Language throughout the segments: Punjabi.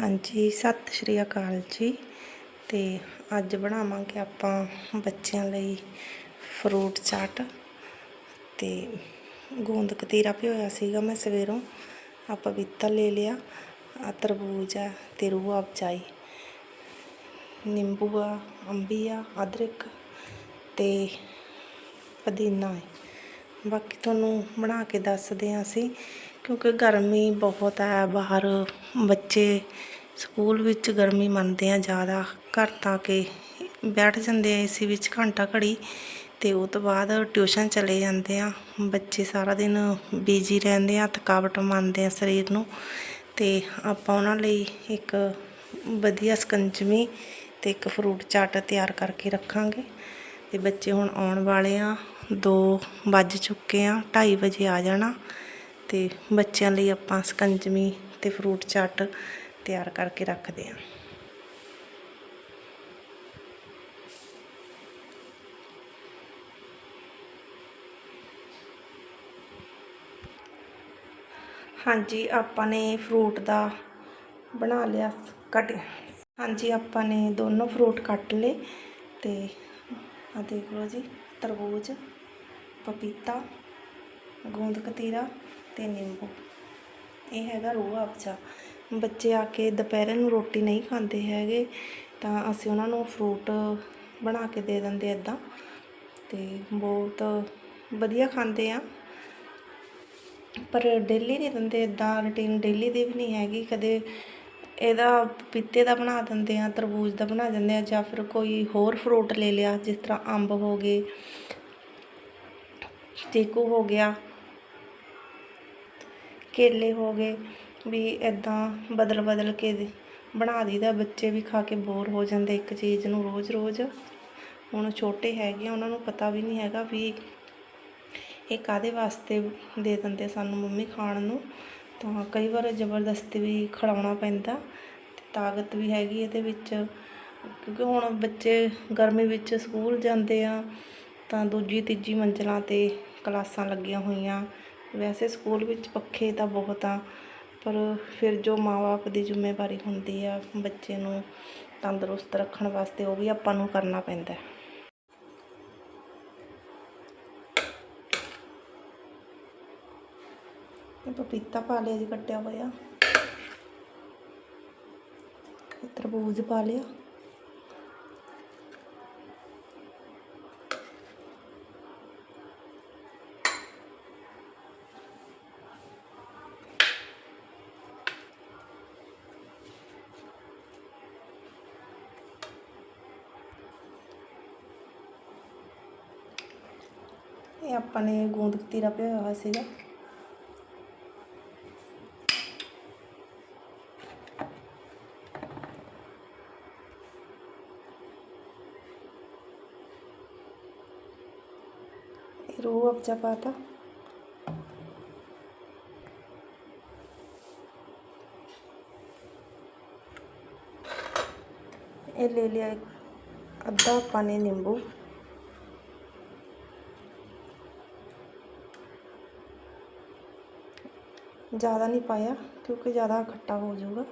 ਹਾਂਜੀ, ਸਤਿ ਸ਼੍ਰੀ ਅਕਾਲ ਜੀ। ਤੇ ਅੱਜ ਬਣਾਵਾਂਗੇ ਆਪਾਂ ਬੱਚਿਆਂ ਲਈ ਫਰੂਟ ਚਾਟ ਤੇ ਗੂੰਦ ਕਤੀਰਾ ਭਿਓਇਆ ਸੀਗਾ ਮੈਂ ਸਵੇਰੋਂ। ਆਪਾਂ ਪਪੀਤਾ ਲੈ ਲਿਆ। ਆ ਤਰਬੂਜ ਆ ਤੇ ਰੂਹ ਅਫਜ਼ਾਈ ਨਿੰਬੂ ਆ, ਅੰਬੀ ਆ, ਅਦਰਕ ਤੇ ਪੁਦੀਨਾ ਹੈ ਬਾਕੀ ਤੁਹਾਨੂੰ ਬਣਾ ਕੇ ਦੱਸਦੇ ਹਾਂ ਅਸੀਂ, ਕਿਉਂਕਿ ਗਰਮੀ ਬਹੁਤ ਹੈ, ਬਾਹਰ ਬੱਚੇ ਸਕੂਲ ਵਿੱਚ ਗਰਮੀ ਮੰਨਦੇ ਆ ਜ਼ਿਆਦਾ, ਘਰ ਤਾਂ ਕੇ ਬੈਠ ਜਾਂਦੇ ਆ ਏਸੀ ਵਿੱਚ ਘੰਟਾ ਘੜੀ, ਤੇ ਉਹ ਤੋਂ ਬਾਅਦ ਟਿਊਸ਼ਨ ਚਲੇ ਜਾਂਦੇ ਆ। ਬੱਚੇ ਸਾਰਾ ਦਿਨ ਬਿਜ਼ੀ ਰਹਿੰਦੇ ਆ, ਥਕਾਵਟ ਮੰਨਦੇ ਆ ਸਰੀਰ ਨੂੰ, ਤੇ ਆਪਾਂ ਉਹਨਾਂ ਲਈ ਇੱਕ ਵਧੀਆ ਸਕੰਜਮੀ ਤੇ ਇੱਕ ਫਰੂਟ ਚਾਟ ਤਿਆਰ ਕਰਕੇ ਰੱਖਾਂਗੇ। ਤੇ ਬੱਚੇ ਹੁਣ ਆਉਣ ਵਾਲੇ ਆ 2 ਵੱਜ ਚੁੱਕੇ ਆ 2:30 ਵਜੇ ਆ ਜਾਣਾ ਤੇ ਬੱਚਿਆਂ ਲਈ ਆਪਾਂ ਸਕੰਜਮੀ ਤੇ ਫਰੂਟ ਚਾਟ ਤਿਆਰ ਕਰਕੇ ਰੱਖਦੇ ਆ। ਹਾਂਜੀ, ਆਪਾਂ ਨੇ ਫਰੂਟ ਦਾ ਬਣਾ ਲਿਆ ਕੱਟ। ਹਾਂਜੀ, ਆਪਾਂ ਨੇ ਦੋਨੋਂ ਫਰੂਟ ਕੱਟ ਲਏ ਤੇ ਆ ਦੇਖ ਲਓ ਜੀ, ਤਰਬੂਜ। ਪਪੀਤਾ, ਗੂੰਦ ਕਤੀਰਾ ਤੇ ਨਿੰਬੂ। ਇਹ ਹੈਗਾ ਰੂਹ ਅਫਜ਼ਾ ਬੱਚੇ ਆ ਕੇ ਦੁਪਹਿਰੇ ਨੂੰ ਰੋਟੀ ਨਹੀਂ ਖਾਂਦੇ ਹੈਗੇ, ਤਾਂ ਅਸੀਂ ਉਹਨਾਂ ਨੂੰ ਫਰੂਟ ਬਣਾ ਕੇ ਦੇ ਦਿੰਦੇ ਇਦਾਂ ਤੇ ਬਹੁਤ ਵਧੀਆ ਖਾਂਦੇ ਆ। ਪਰ ਡੇਲੀ ਨਹੀਂ ਦਿੰਦੇ ਇਦਾਂ ਰੂਟੀਨ ਡੇਲੀ ਦੀ ਵੀ ਨਹੀਂ ਹੈਗੀ। ਕਦੇ ਇਹਦਾ ਪਪੀਤੇ ਦਾ ਬਣਾ ਦਿੰਦੇ ਆ, ਤਰਬੂਜ ਦਾ ਬਣਾ ਦਿੰਦੇ ਆ ਜਾਂ ਫਿਰ ਕੋਈ ਹੋਰ ਫਰੂਟ ਲੈ ਲਿਆ, ਜਿਸ ਤਰ੍ਹਾਂ ਅੰਬ ਹੋ ਗਏ। ਚੀਕੂ ਹੋ ਗਿਆ। ਕੇਲੇ ਹੋ ਗਏ। ਵੀ ਇਦਾਂ ਬਦਲ ਬਦਲ ਕੇ ਬਣਾ ਦਈਦਾ। ਬੱਚੇ ਵੀ ਖਾ ਕੇ ਬੋਰ ਹੋ ਜਾਂਦੇ ਇੱਕ ਚੀਜ਼ ਨੂੰ ਰੋਜ਼-ਰੋਜ਼ ਹੁਣ ਛੋਟੇ ਹੈਗੇ ਆ, ਉਹਨਾਂ ਨੂੰ ਪਤਾ ਵੀ ਨਹੀਂ ਹੈਗਾ ਵੀ ਇਹ ਕਾਦੇ ਵਾਸਤੇ ਦੇ ਦਿੰਦੇ ਸਾਨੂੰ ਮੰਮੀ ਖਾਣ ਨੂੰ। ਤਾਂ ਕਈ ਵਾਰ ਜ਼ਬਰਦਸਤੀ ਵੀ ਖਿਲਾਉਣਾ ਪੈਂਦਾ ਤੇ ਤਾਕਤ ਵੀ ਹੈਗੀ ਇਹਦੇ ਵਿੱਚ। ਕਿਉਂਕਿ ਹੁਣ ਬੱਚੇ ਗਰਮੀ ਵਿੱਚ ਸਕੂਲ ਜਾਂਦੇ ਆ, ਤਾਂ ਦੂਜੀ ਤੀਜੀ ਮੰਜ਼ਲਾਂ ਤੇ ਕਲਾਸਾਂ ਲੱਗੀਆਂ ਹੋਈਆਂ। ਵੈਸੇ ਸਕੂਲ ਵਿੱਚ ਪੱਖੇ ਤਾਂ ਬਹੁਤ ਆ, ਪਰ ਫਿਰ ਜੋ ਮਾਪੇ ਦੀ ਜ਼ਿੰਮੇਵਾਰੀ ਹੁੰਦੀ ਆ ਬੱਚੇ ਨੂੰ ਤੰਦਰੁਸਤ ਰੱਖਣ ਵਾਸਤੇ, ਉਹ ਵੀ ਆਪਾਂ ਨੂੰ ਕਰਨਾ ਪੈਂਦਾ। ਹੈ ਇਹ ਪਪੀਤਾ ਪਾ ਲਿਆ ਜੀ, ਕੱਟਿਆ ਹੋਇਆ। ਤਰਬੂਜ ਪਾ ਲਿਆ। ਇਹ ਆਪਾਂ ਨੇ ਗੂੰਦ ਕਤੀਰਾ ਪਿਆ ਹੋਇਆ ਸੀਗਾ। ਇਹ ਰੂਹ ਅਫਜ਼ਾ ਪਾਤਾ। ਇਹ ਲੈ ਲਿਆ ਇੱਕ ਅੱਧਾ ਜ਼ਿਆਦਾ ਨਹੀਂ ਪਾਇਆ ਕਿਉਂਕਿ ਜ਼ਿਆਦਾ ਖੱਟਾ ਹੋ ਜਾਊਗਾ।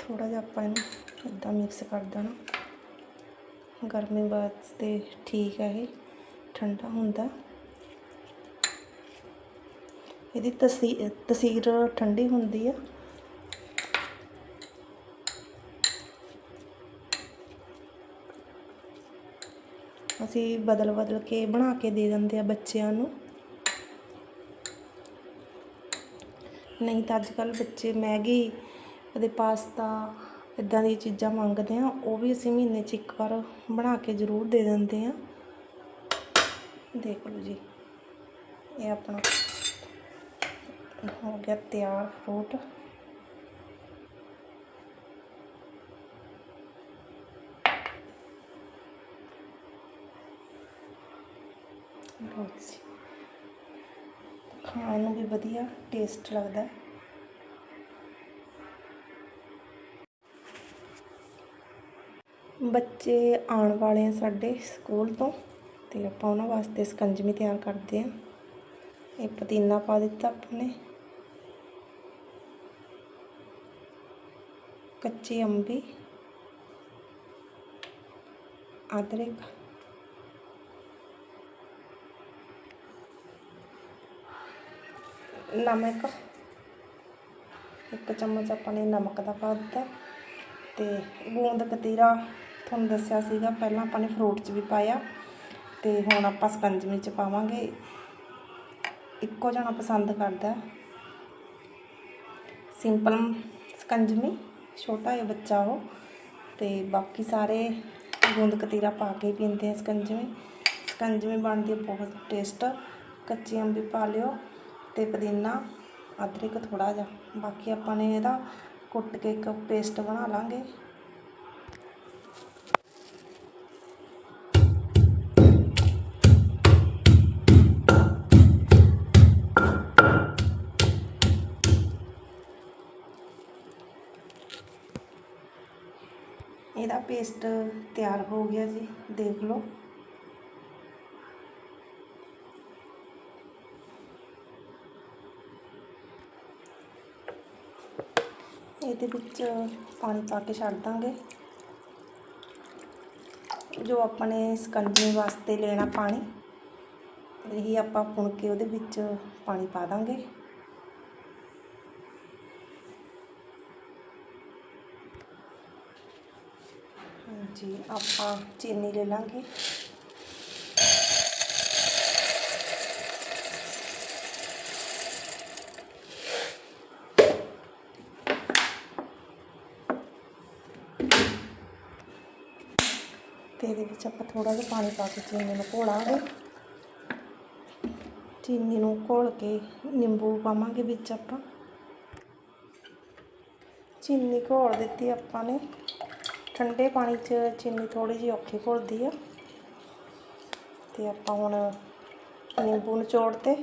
ਥੋੜਾ ਜਿਹਾ ਆਪਾਂ ਇਹਨੂੰ ਇਦਾਂ ਮਿਕਸ ਕਰ ਦੇਣਾ। ਗਰਮੀ ਵਾਸਤੇ ਠੀਕ ਹੈ ਇਹ, ਠੰਡਾ ਹੁੰਦਾ। ਇਹਦੀ ਤਸੀਰ ਤਸੀਰ ਠੰਡੀ ਹੁੰਦੀ ਆ। ਅਸੀਂ ਬਦਲ ਬਦਲ ਕੇ ਬਣਾ ਕੇ ਦੇ ਦਿੰਦੇ ਆ ਬੱਚਿਆਂ ਨੂੰ। ਨਹੀਂ ਤਾਂ ਅੱਜ ਕੱਲ ਬੱਚੇ ਮੈਗੀ ਕਦੇ ਪਾਸਤਾ ਇਦਾਂ ਦੀਆਂ ਚੀਜ਼ਾਂ ਮੰਗਦੇ ਆ, ਉਹ ਵੀ ਅਸੀਂ ਮਹੀਨੇ 'ਚ ਇੱਕ ਵਾਰ ਬਣਾ ਕੇ ਜ਼ਰੂਰ ਦੇ ਦਿੰਦੇ ਆ। ਦੇਖ ਲਓ ਜੀ, ਇਹ ਆਪਣਾ ਹੋ ਗਿਆ ਤਿਆਰ ਫਰੂਟ ਬਹੁਤ ਸੀ ਖਾਣ ਨੂੰ ਵੀ ਵਧੀਆ ਟੇਸਟ ਲੱਗਦਾ। ਬੱਚੇ ਆਉਣ ਵਾਲੇ ਆ ਸਾਡੇ ਸਕੂਲ ਤੋਂ ਤੇ ਆਪਾਂ ਉਹਨਾਂ ਵਾਸਤੇ ਸਕੰਜਮੀ ਤਿਆਰ ਕਰਦੇ ਹਾਂ ਇਹ ਪੁਦੀਨਾ ਪਾ ਦਿੱਤਾ ਆਪਾਂ ਨੇ। ਕੱਚੀ ਅੰਬੀ, ਅਦਰਕ ਨਮਕ। ਇੱਕ ਚਮਚ ਆਪਾਂ ਨੇ ਨਮਕ ਦਾ ਪਾ ਦਿੱਤਾ ਤੇ ਗੂੰਦ ਕਤੀਰਾ ਤੁਹਾਨੂੰ ਦੱਸਿਆ ਸੀਗਾ, ਪਹਿਲਾਂ ਆਪਾਂ ਨੇ ਫਰੂਟ 'ਚ ਵੀ ਪਾਇਆ ਤੇ ਹੁਣ ਆਪਾਂ ਸਕੰਜਮੀ 'ਚ ਪਾਵਾਂਗੇ। ਇੱਕੋ ਜਣਾ ਪਸੰਦ ਕਰਦਾ। ਸਿੰਪਲ ਸਕੰਜਮੀ ਛੋਟਾ ਜਿਹਾ ਬੱਚਾ ਉਹ ਤੇ ਬਾਕੀ ਸਾਰੇ ਗੂੰਦ ਕਤੀਰਾ ਪਾ ਕੇ ਪੀਂਦੇ ਆ ਸਕੰਜਮੀ ਸਕੰਜਮੀ ਬਣਦੀ ਹੈ ਬਹੁਤ ਟੇਸਟ ਕੱਚੀ ਅੰਬੀ ਪਾ ਲਿਓ। ਅਤੇ ਪੁਦੀਨਾ, ਅਦਰਕ ਥੋੜ੍ਹਾ ਜਿਹਾ। ਬਾਕੀ ਆਪਾਂ ਨੇ ਇਹਦਾ ਕੁੱਟ ਕੇ ਇੱਕ ਪੇਸਟ ਬਣਾ ਲਾਂਗੇ। ਇਹਦਾ ਪੇਸਟ ਤਿਆਰ ਹੋ ਗਿਆ ਜੀ, ਦੇਖ ਲਓ। ਇਹਦੇ ਵਿੱਚ ਪਾਣੀ ਪਾ ਕੇ ਛੱਡ ਦਾਂਗੇ। ਜੋ ਆਪਾਂ ਨੇ ਸਕੰਜਣੀ ਵਾਸਤੇ ਲੈਣਾ ਪਾਣੀ, ਇਹੀ ਆਪਾਂ ਪੁਣ ਕੇ ਉਹਦੇ ਵਿੱਚ ਪਾਣੀ ਪਾ ਦਾਂਗੇ। ਹਾਂਜੀ, ਆਪਾਂ ਚੀਨੀ ਲੈ ਲਾਂਗੇ। ਤੇ ਇਹਦੇ ਵਿੱਚ ਆਪਾਂ ਥੋੜਾ ਜਿਹਾ ਪਾਣੀ ਪਾ ਕੇ ਚੀਨੀ ਨੂੰ ਘੋਲਾਂਗੇ ਚੀਨੀ ਨੂੰ ਘੋਲ ਕੇ ਨਿੰਬੂ ਪਾਵਾਂਗੇ ਵਿੱਚ ਆਪਾਂ। ਚੀਨੀ ਘੋਲ ਦਿੱਤੀ ਆਪਾਂ ਨੇ। ਠੰਡੇ ਪਾਣੀ 'ਚ ਚੀਨੀ ਥੋੜੀ ਜਿਹੀ ਔਖੀ ਘੁਲਦੀ ਆ। ਤੇ ਆਪਾਂ ਹੁਣ ਨਿੰਬੂ ਨਿਚੋੜ ਤੇ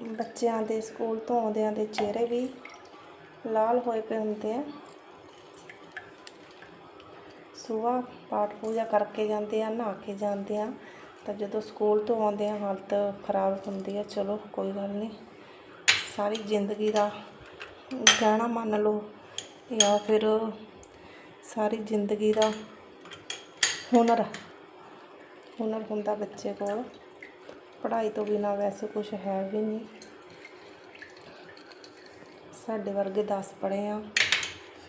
ਬੱਚਿਆਂ ਦੇ ਸਕੂਲ ਤੋਂ ਆਉਂਦਿਆਂ ਦੇ ਚਿਹਰੇ ਵੀ ਲਾਲ ਹੋਏ ਪਏ ਹੁੰਦੇ ਆ। ਸੁਬਾਹ ਪਾਠ ਪੂਜਾ ਕਰਕੇ ਜਾਂਦੇ ਆ, ਨਹਾ ਕੇ ਜਾਂਦੇ ਆ। ਤਾਂ ਜਦੋਂ ਸਕੂਲ ਤੋਂ ਆਉਂਦੇ ਆ, ਹਾਲਤ ਖਰਾਬ ਹੁੰਦੀ ਆ। ਚਲੋ, ਕੋਈ ਗੱਲ ਨਹੀਂ। ਸਾਰੀ ਜ਼ਿੰਦਗੀ ਦਾ ਗਹਿਣਾ ਮੰਨ ਲਓ ਜਾਂ ਫਿਰ ਸਾਰੀ ਜ਼ਿੰਦਗੀ ਦਾ ਹੁਨਰ ਹੁਨਰ ਹੁੰਦਾ ਬੱਚੇ ਕੋਲ। ਪੜ੍ਹਾਈ ਤੋਂ ਬਿਨਾਂ ਵੈਸੇ ਕੁਝ ਹੈ ਵੀ ਨਹੀਂ। ਸਾਡੇ ਵਰਗੇ 10 ਪੜ੍ਹੇ ਆ,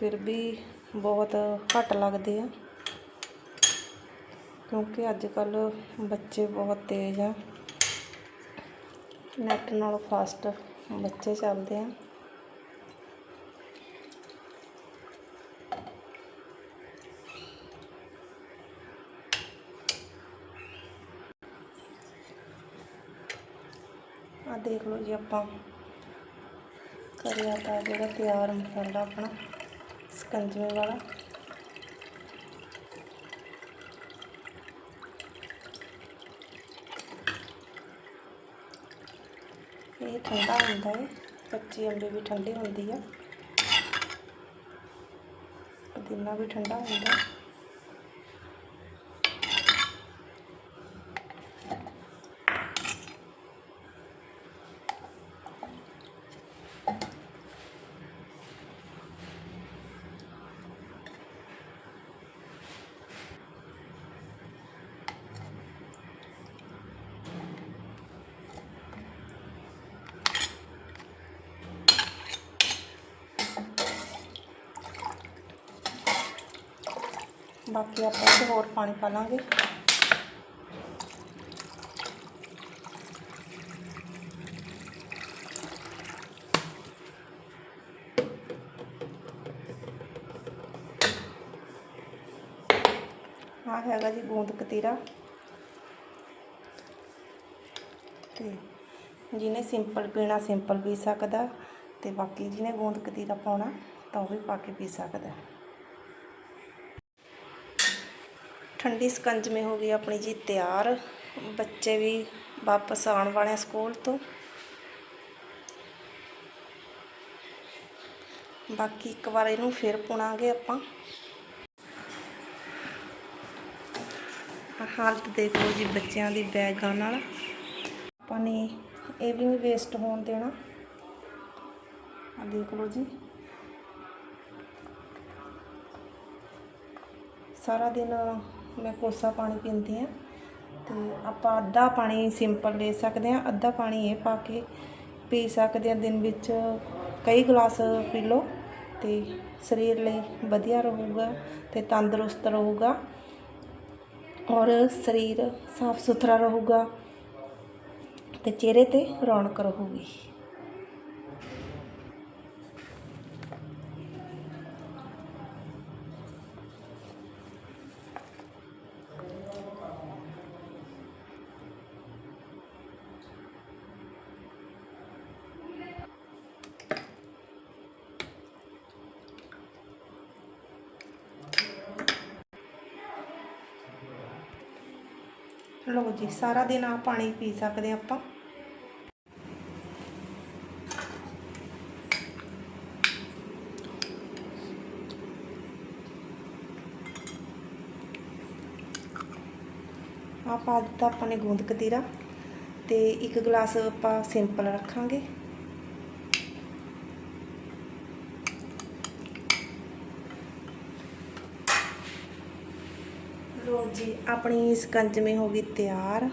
ਫਿਰ ਵੀ ਬਹੁਤ ਘੱਟ ਲੱਗਦੇ ਆ। ਕਿਉਂਕਿ ਅੱਜ ਕੱਲ ਬੱਚੇ ਬਹੁਤ ਤੇਜ਼ ਆ। ਨੈਟ ਨਾਲੋਂ ਫਾਸਟ ਬੱਚੇ ਚੱਲਦੇ ਆ ਆ ਦੇਖ ਲਓ ਜੀ ਆਪਾਂ। ਕਰਿਆ ਤਾਂ ਜਿਹੜਾ ਤਿਆਰ ਮਸਾਲਾ ਆਪਣਾ, ਸਕੰਜਵੇਂ ਵਾਲਾ। ਇਹ ਠੰਡਾ ਹੁੰਦਾ ਹੈ ਕੱਚੀ ਅੰਬੀ ਵੀ ਠੰਡੀ ਹੁੰਦੀ ਆ। ਪੁਦੀਨਾ ਵੀ ਠੰਡਾ ਹੁੰਦਾ। ਹੈ ਬਾਕੀ ਆਪਾਂ ਇਹਦੇ ਹੋਰ ਪਾਣੀ ਪਾ ਲਾਂਗੇ। ਆ ਹੈਗਾ ਜੀ ਗੂੰਦ ਕਤੀਰਾ। ਤੇ ਜਿਹਨੇ ਸਿੰਪਲ ਪੀਣਾ ਸਿੰਪਲ ਪੀ ਸਕਦਾ। ਤੇ ਬਾਕੀ ਜਿਹਨੇ ਗੂੰਦ ਕਤੀਰਾ ਪਾਉਣਾ, ਤਾਂ ਉਹ ਵੀ ਪਾ ਕੇ ਪੀ ਸਕਦਾ। ਠੰਡੀ ਸਕੰਜਮੇ ਹੋ ਗਈ ਆਪਣੀ ਜੀ ਤਿਆਰ। ਬੱਚੇ ਵੀ ਵਾਪਸ ਆਉਣ ਵਾਲੇ ਸਕੂਲ ਤੋਂ। ਬਾਕੀ ਇੱਕ ਵਾਰ ਇਹਨੂੰ ਫਿਰ ਪੁਣਾਂਗੇ ਆਪਾਂ। ਹਾਲਤ ਦੇਖ ਲਓ ਜੀ ਬੱਚਿਆਂ ਦੀ ਬੈਗਾਂ ਨਾਲ। ਆਪਾਂ ਨੇ ਇਹ ਵੀ ਨਹੀਂ ਵੇਸਟ ਹੋਣ ਦੇਣਾ। ਆ ਦੇਖ ਲਓ ਜੀ। ਸਾਰਾ ਦਿਨ ਮੈਂ ਕੋਸਾ ਪਾਣੀ ਪੀਂਦੀ ਆ ਤੇ ਆਪਾਂ ਅੱਧਾ ਪਾਣੀ ਸਿੰਪਲ ਲੈ ਸਕਦੇ ਆ ਅੱਧਾ ਪਾਣੀ ਇਹ ਪਾ ਕੇ ਪੀ ਸਕਦੇ ਆ ਦਿਨ ਵਿੱਚ ਕਈ ਗਲਾਸ ਪੀ ਲਓ ਤੇ ਸਰੀਰ ਲਈ ਵਧੀਆ ਰਹੂਗਾ ਤੇ ਤੰਦਰੁਸਤ ਰਹੂਗਾ ਔਰ ਸਰੀਰ ਸਾਫ਼ ਸੁਥਰਾ ਰਹੂਗਾ ਤੇ ਚਿਹਰੇ ਤੇ ਰੌਣਕ ਰਹੂਗੀ। ਲਓ ਜੀ, ਸਾਰਾ ਦਿਨ ਆ ਪਾਣੀ ਪੀ ਸਕਦੇ ਹਾਂ ਆਪਾਂ। ਆ ਪਾ ਦਿੱਤਾ ਆਪਾਂ ਨੇ ਗੂੰਦ ਕਤੀਰਾ ਤੇ ਇੱਕ ਗਲਾਸ ਆਪਾਂ ਸਿੰਪਲ ਰੱਖਾਂਗੇ। ਲੋ ਜੀ ਆਪਣੀ ਸਕੰਜਮੀ ਹੋ ਗਈ ਤਿਆਰ।